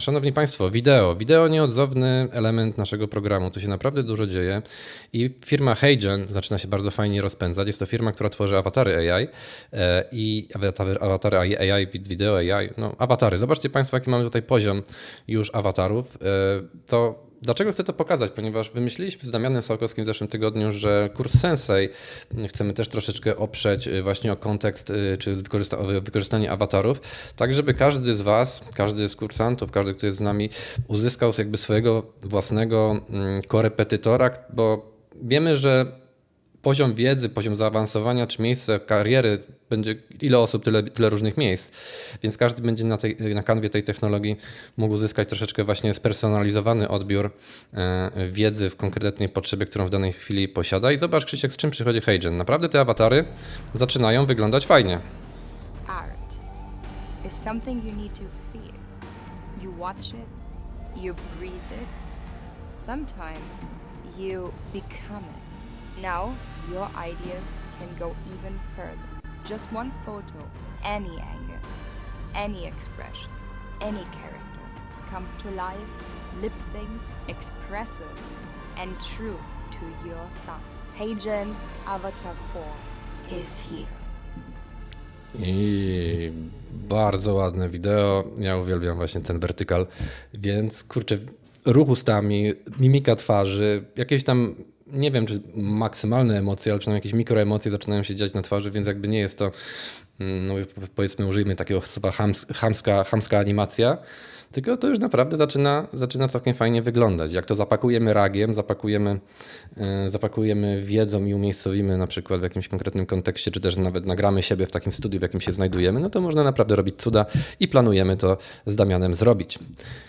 Szanowni Państwo, wideo. Wideo nieodzowny element naszego programu. Tu się naprawdę dużo dzieje i firma Heygen zaczyna się bardzo fajnie rozpędzać. Jest to firma, która tworzy awatary AI e, i awatary, AI, wid- wideo AI, no awatary. Zobaczcie Państwo, jaki mamy tutaj poziom już awatarów. E, To Dlaczego chcę to pokazać? Ponieważ wymyśliliśmy z Damianem Sałkowskim w zeszłym tygodniu, że kurs Sensei chcemy też troszeczkę oprzeć y, właśnie o kontekst y, czy wykorzysta wykorzystanie awatarów, tak żeby każdy z Was, każdy z kursantów, każdy, kto jest z nami, uzyskał jakby swojego własnego mm, korepetytora, bo wiemy, że poziom wiedzy, poziom zaawansowania czy miejsce kariery będzie ile osób, tyle, tyle różnych miejsc. Więc każdy będzie na, tej, na kanwie tej technologii mógł uzyskać troszeczkę właśnie spersonalizowany odbiór e, wiedzy w konkretnej potrzebie, którą w danej chwili posiada. I zobacz, Krzysiek, z czym przychodzi Heygen. Naprawdę te awatary zaczynają wyglądać fajnie. art is something you need to feel. You watch it, you breathe it, sometimes you become it. Now your ideas can go even further. Just one photo, any angle, any expression, any character comes to life, lip synced, expressive, and true to your sound. Pagen Avatar 4 is here. I bardzo ładne wideo. Ja uwielbiam właśnie ten wertykal. Więc kurczę, ruch ustami, mimika twarzy, jakieś tam, nie wiem czy maksymalne emocje, ale przynajmniej jakieś mikroemocje zaczynają się dziać na twarzy, więc jakby nie jest to, mm, no powiedzmy, użyjmy takiego słowa hams, chamska, chamska animacja. Tylko to już naprawdę zaczyna, zaczyna całkiem fajnie wyglądać. Jak to zapakujemy ragiem, zapakujemy, e, zapakujemy wiedzą i umiejscowimy na przykład w jakimś konkretnym kontekście, czy też nawet nagramy siebie w takim studiu, w jakim się znajdujemy, no to można naprawdę robić cuda i planujemy to z Damianem zrobić.